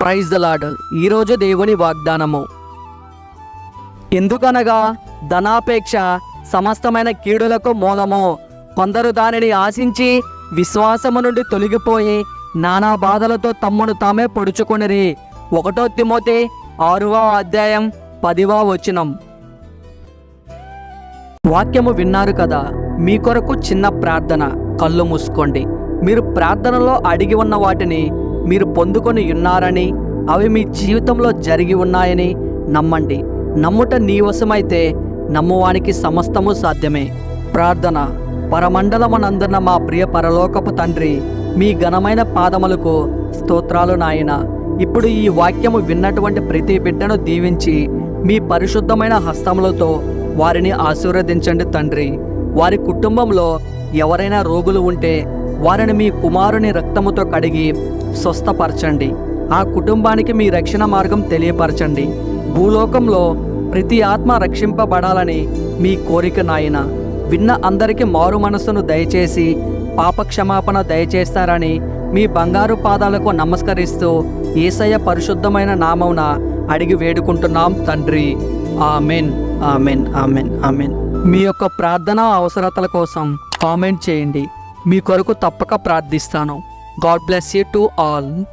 Praise the lord ఈరోజు దేవుని వాగ్దానము. ఎందుకనగా ధనాపేక్ష సమస్తమైన కీడులకు మూలము. కొందరు దానిని ఆశించి విశ్వాసము నుండి తొలగిపోయి నానా బాధలతో తమ్మును తామే పొడుచుకొనిరి. ఒకటో తిమోతి ఆరవ అధ్యాయం పదివ వచనం. వాక్యము విన్నారు కదా మీ కొరకు చిన్న ప్రార్థన. కళ్ళు మూసుకోండి. మీరు ప్రార్థనలో అడిగి ఉన్న వాటిని మీరు పొందుకొని ఉన్నారని అవి మీ జీవితంలో జరిగి ఉన్నాయని నమ్మండి. నమ్ముట నీవశమైతే నమ్మువానికి సమస్తము సాధ్యమే. ప్రార్థన. పరమండలమనందున్న మా ప్రియ పరలోకపు తండ్రి మీ ఘనమైన పాదములకు స్తోత్రాలు నాయన. ఇప్పుడు ఈ వాక్యము విన్నటువంటి ప్రతి బిడ్డను దీవించి మీ పరిశుద్ధమైన హస్తములతో వారిని ఆశీర్వదించండి తండ్రి. వారి కుటుంబంలో ఎవరైనా రోగులు ఉంటే వారిని మీ కుమారుని రక్తముతో కడిగి స్వస్థపరచండి. ఆ కుటుంబానికి మీ రక్షణ మార్గం తెలియపరచండి. భూలోకంలో ప్రతి ఆత్మ రక్షింపబడాలని మీ కోరిక నాయన. విన్న అందరికీ మారు మనస్సును దయచేసి పాపక్షమాపణ దయచేస్తారని మీ బంగారు పాదాలకు నమస్కరిస్తూ ఏసయ్య పరిశుద్ధమైన నామమున అడిగి వేడుకుంటున్నాం తండ్రి. Amen amen amen amen. మీ యొక్క ప్రార్థన అవసరతల కోసం కామెంట్ చేయండి. మీ కొరకు తప్పక ప్రార్థిస్తాను. God bless you to all